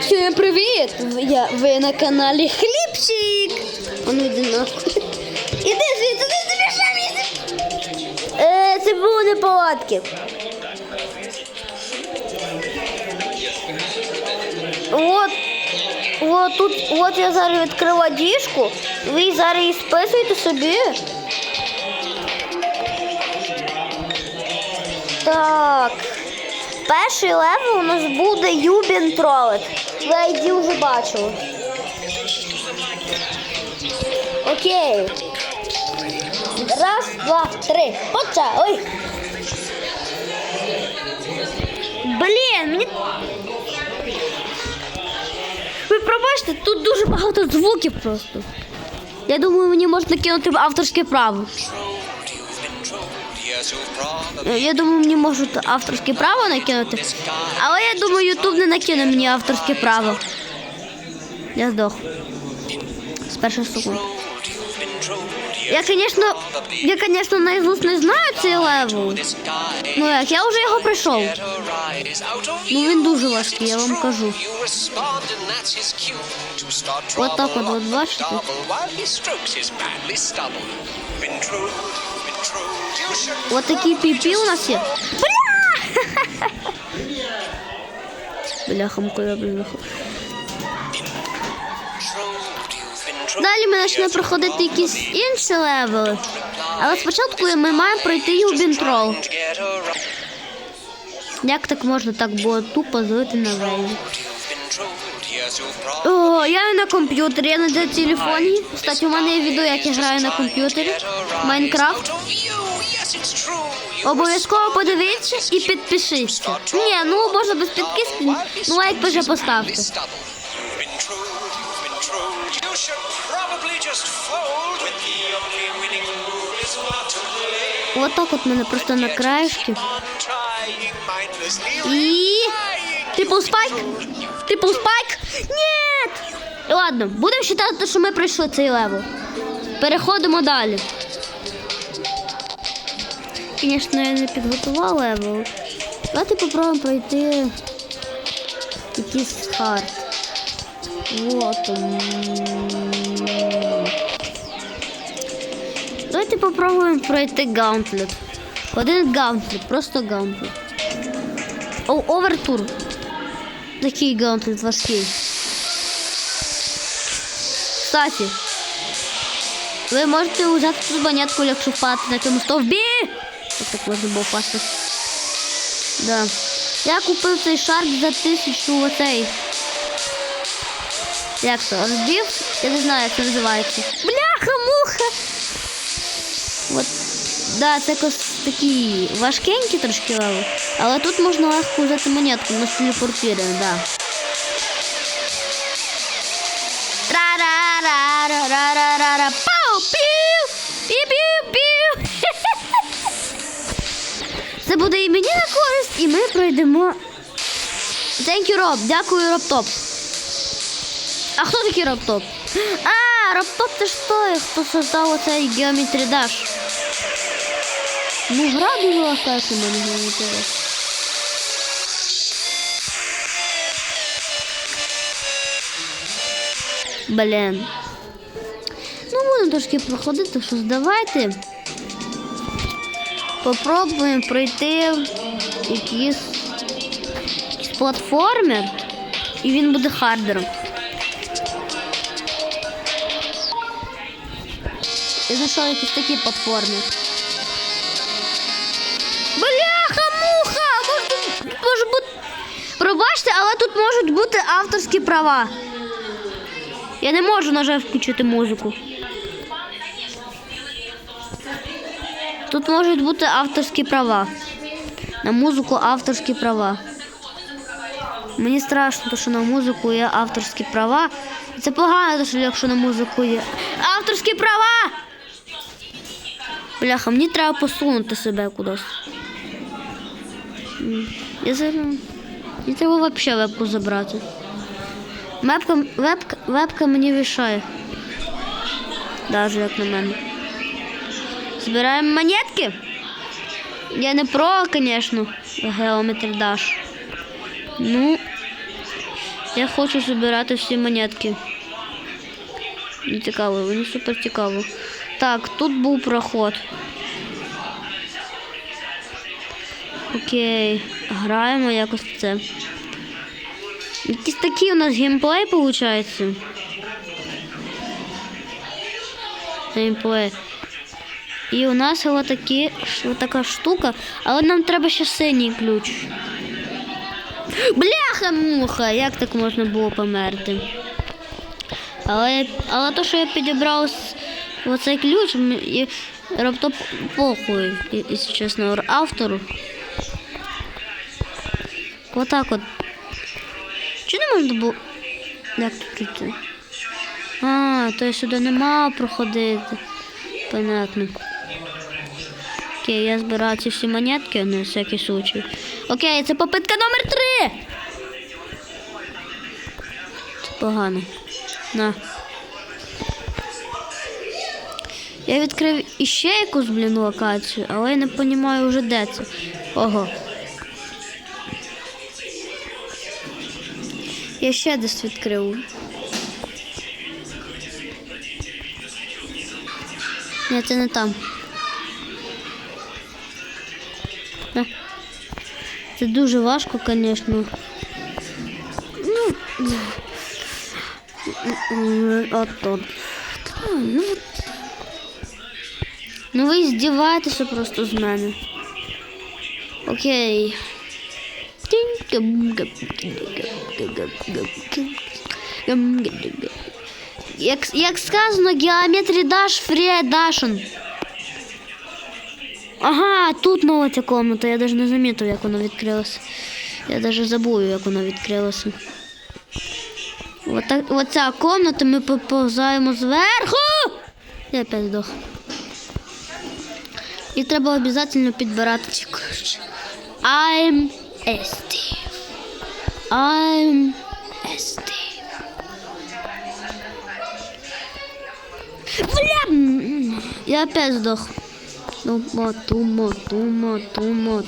Всім привіт! Я, ви на каналі Хлібчик. Ну йди нахуй. Іди звідси, ти собі. Е, це були неполадки. От, от тут, от я зараз відкрила діжку. Ви зараз її списуєте собі. Так. Перший левел у нас буде Юбін Тролет. Ви ID вже бачили. Окей. Раз, два, три. Почали. Блін, мені. Ви пробачте, тут дуже багато звуків просто. Я думаю, мені можна кинути авторське право. Я думаю, мені можуть авторське право накинути. Але я думаю, Ютуб не накине мені авторське право. Я здох. З перших секунд. Я, звісно, я, звісно, наизусть не знаю цей левел. Ну як, я вже його пройшов. Ну він дуже важкий, я вам кажу. От от, от бачите? Double while he strokes his manly stubble. Been trolled, been trolled, you should От такий піпі у нас є. Бля! Бляха, мука, бляха. Далі ми почнемо проходити якісь інші левели. Але спочатку ми маємо пройти Юбінтрол. Як так можна так було тупо злити на probably О, я на комп'ютері, я на телефоні. Кстати, у мене є відео, як я граю на комп'ютері. Майнкрафт. Обов'язково подивіться і підпишіться. Ні, ну можна без підписки, ну лайк вже поставте. Stubble. You've been trolled, you've been trolled. You should probably just fold when the only winning move is not to play. От так от мене просто на краєшки. І. Трипл спайк! Трипл спайк! Ні! Ладно, будемо вважати, що ми пройшли цей левел. Переходимо далі. Звісно, я не підготував левел. Давайте попробуємо пройти якийсь хард. Вот он. Давайте попробуємо пройти гаунтлет. Один гаунтлет, просто гаунтлет. О, овертур. Такий гаунтлет важкий. Кстати, ви можете взяти тут монетку, якщо впадете на цьому стовбі. Ось так можна було впасти. Да. Я купив цей шарк за тисячу оцей. Як це? Розбив? Я не знаю, як це називається. Бляха, муха! От, да, це якось такі важкенькі трошки леви, але тут можна легко взяти монетку, нас телепортує, да. Тра-ра-ра-ра-ра-ра-ра. Буде і мені на користь, і ми пройдемо. Thank you, Роб. Дякую, Роптоп. А хто такий Роптоп? А, Роптоп це ж той, хто создав оцей Geometry Dash. Ну, гра дуже як мене Geometry Dash. Блін. Ну, будемо трошки проходити, що ж, давайте. Попробуємо пройти якийсь, платформер, і він буде хардером. Я знайшов якісь такі платформи. Бляха, муха! Може, може бути. Пробачте, але тут можуть бути авторські права. Я не можу, на жаль, включити музику. Тут можуть бути авторські права. На музику авторські права. Мені страшно, що на музику є авторські права. Це погано, що якщо на музику є авторські права. Бляха, мені треба посунути себе кудись. Я зараз... Мені треба взагалі вебку забрати. Вебка, вебка, вебка мені вішає. Даже як на мене. Збираємо монетки. Я не про, звісно, Geometry Dash. Ну, Я хочу збирати всі монетки. Мені Цікаво, мені супер цікаво. Так, тут був проход. Окей, граємо якось в це. Якийсь такий у нас геймплей виходить. Геймплей. І у нас ось такі, ось така штука, але нам треба ще синій ключ. Бляха-муха, як так можна було померти? Але, але то, що я підібрав оцей ключ, і раптом похуй, якщо чесно, автору. Отак от. Чи не можна було. Як тут? А, то я сюди нема проходити. Понятно. Окей, я збираю ці всі монетки на всякий случай. Окей, це попитка номер три. Це погано. На. Я відкрив іще якусь, блін, локацію, але я не розумію вже де це. Ого. Я ще десь відкрив. Ні, це не там. Це дуже важко, звісно. Ну, от от. Ну, ну ви здіваєтеся просто з мене. Окей. Як, як сказано, геометрі даш фрія дашен. Ага, тут нова ця комната. Я навіть не замітив, як вона відкрилася. Я навіть забув, як вона відкрилася. Вот так, оця комната, ми поповзаємо зверху. Я опять здох. І треба обов'язково підбирати ці ключі. I'm a I'm a Бля! Я опять здох. Тумо, тумо, тумо, тумо.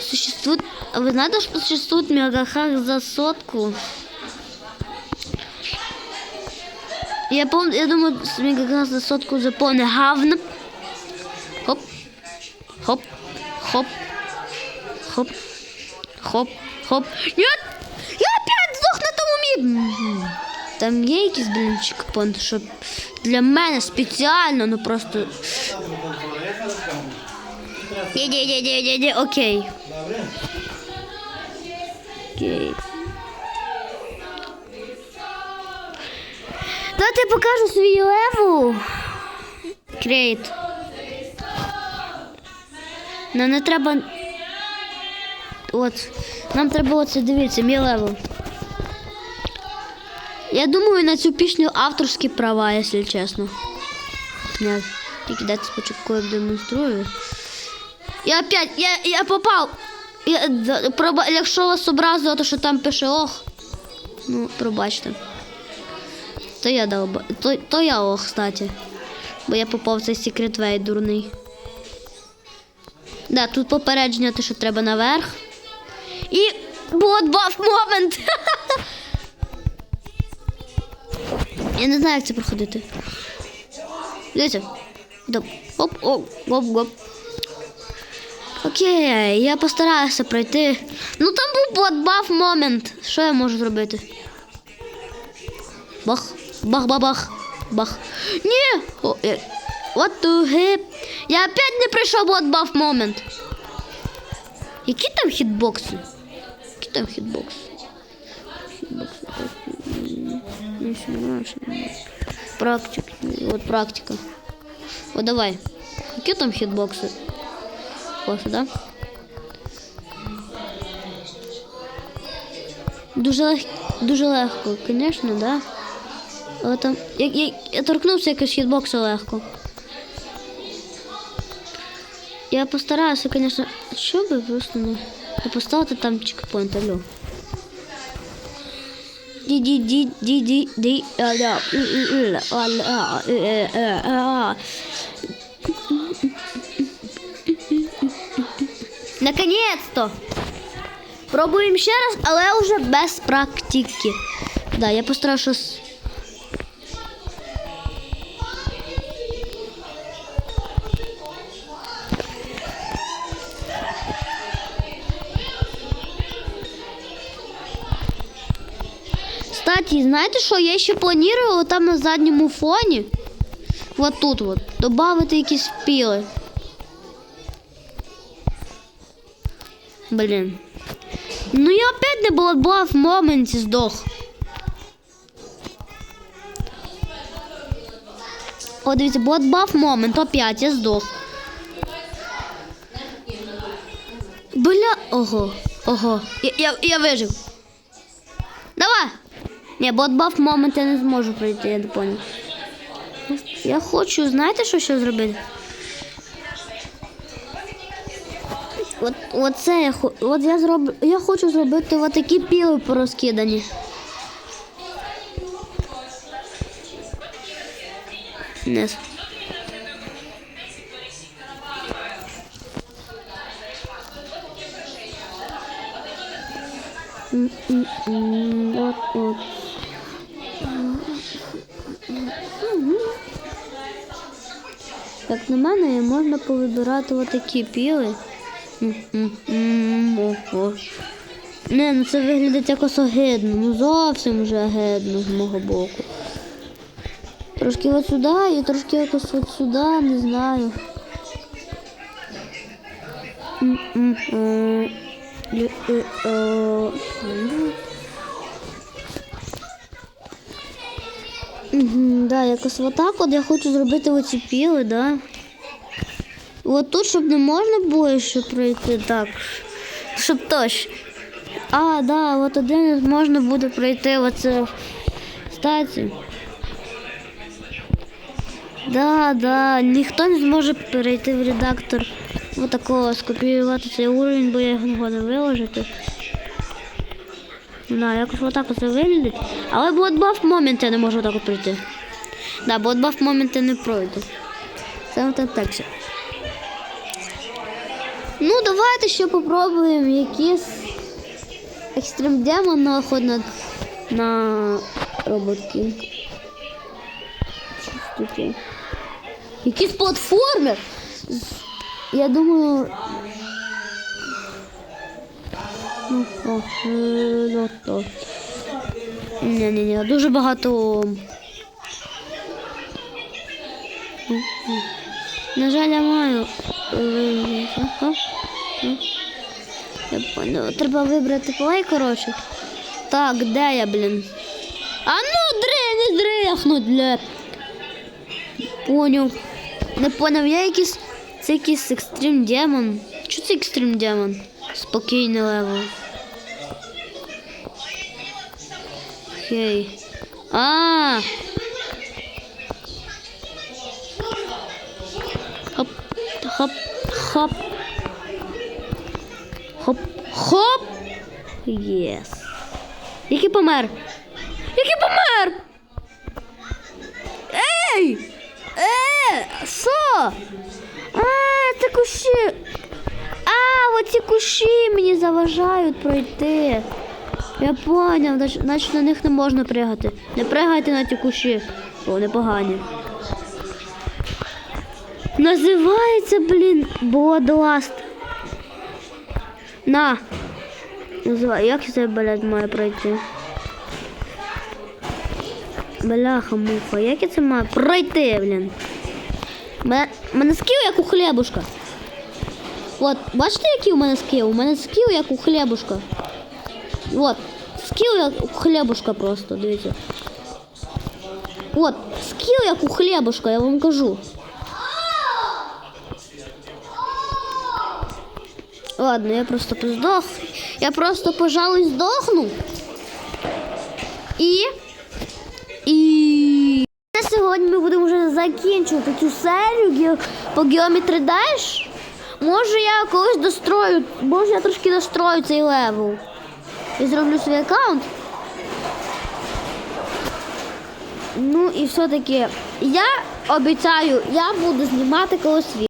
Существует... А Вы знаете, что существует мегахак за сотку? Я помню, я думаю, с мегахак за сотку заполнен гавно. Хоп, хоп, хоп, хоп, хоп, хоп. Нет! Я опять здох на тому мі... Там є якийсь блін чекпоінт, що для мене спеціально, ну просто. Ні, ні, ні, ні, ні, окей. Окей. Давайте я покажу свій левел. Крейт. Нам не треба. От. Нам треба оце дивіться, мій левел. Я думаю, на цю пісню авторські права, якщо чесно. Нет. Тільки дайте спочатку демонструю. Я опять, я, я попав. Я, проба, якщо вас образило, то що там пише ох. Ну, пробачте. То я долба. То, то я ох, кстати. Бо я попав в цей секрет вей дурний. Да, тут попередження, те, що треба наверх. І бот баф момент. Я не знаю, як це проходити. Дивіться. Доп. Оп, оп, гоп, гоп. Окей, я постараюся пройти. Ну там був бот баф момент. Що я можу зробити? Бах, бах, бах, бах, бах. Ні! О, е, What the heck? Я опять не прийшов бот баф момент. Які там хітбокси? Які там хітбокси? Хітбокси. Ну, всё нормально, всё нормально. Практика. Вот практика. Вот давай. Какие там хитбоксы? Ось, да? Дуже, лег... дуже легко, звісно, да. Але там. Я, я, я торкнувся якось хітбокса легко. Я постараюся, звісно. Що би просто не. Не поставити там чекпоінт, алло. Аля Наконец-то! Пробуємо ще раз, але вже без практики. Да, я постараюсь. Кстати, знаєте що? Я ще планую там на задньому фоні. Вот тут вот. Добавити якісь піли. Блін. Ну я опять не була, була в моменті здох. О, дивіться, бот момент, опять я здох. Бля, ого, ого. Я, я, я вижив. Ні, бот баф момент я не зможу пройти, я не понял. Я хочу, знаєте, що ще зробити? От, оце я от я зроблю. Я хочу зробити от такі піли порозкидані. Вниз. М-м-м, От, от. Як на мене, можна повибирати отакі піли. Не, ну це виглядить якось огидно. Ну зовсім вже огидно з мого боку. Трошки от сюди і трошки якось от сюди, не знаю. М-м-м. Лю- е, е, Мгм, Да, якось отак от я хочу зробити оці піли, да. От тут, щоб не можна було ще пройти так. Щоб точно. А, да, от один можна буде пройти оце. Кстати. Да, да, ніхто не зможе перейти в редактор. Вот такого скопіювати цей уровень, бо я його не виложити. Да, якось отак оце виглядить. Але блокбаф момент я не можу отак от пройти. Да, блокбаф момент я не пройду. Це от так все. Ну, давайте ще попробуємо якийсь екстрем демон на ход на, на робот Кінг. Якийсь платформер. Я думаю. О, ну. Ні, ні, ні, дуже багато. На жаль, я маю. е. Ну. Я. Треба вибрати плей, коротше. Так, де я, блін? А ну, дри, не дрихнуть, бля. Поняв. Не поняв, я якийсь. Це якийсь екстрім демон. Що це екстрім демон? Спокійний левел. Окей. А. Хоп, хоп, хоп. Хоп, хоп. Єс. Який помер? Який помер? Ей! Е, що? А, це кущі. А, оці кущі мені заважають пройти. Я поняв, значить- на них не можна пригати. Не пригайте на ті кущі. Бо вони погані. Називається, блін, Bloodlust. На. Називай, як це, блядь, має пройти? Бляха муха, як я це маю пройти, блін? Мене, мене скіл як у хлібушка. От, бачите, який у мене скіл? У мене скіл як у хлібушка. От, скіл як у хлібушка просто, дивіться. От, скіл як у хлібушка, я вам кажу. Ладно, я просто поздох. Я просто, пожалуй, здохну. І. І. На сьогодні ми будемо вже закінчувати цю серію ге- по Geometry Dash. Може я колись дострою, може я трошки дострою цей левел. І зроблю свій аккаунт. Ну і все-таки я обіцяю, я буду знімати колись відео.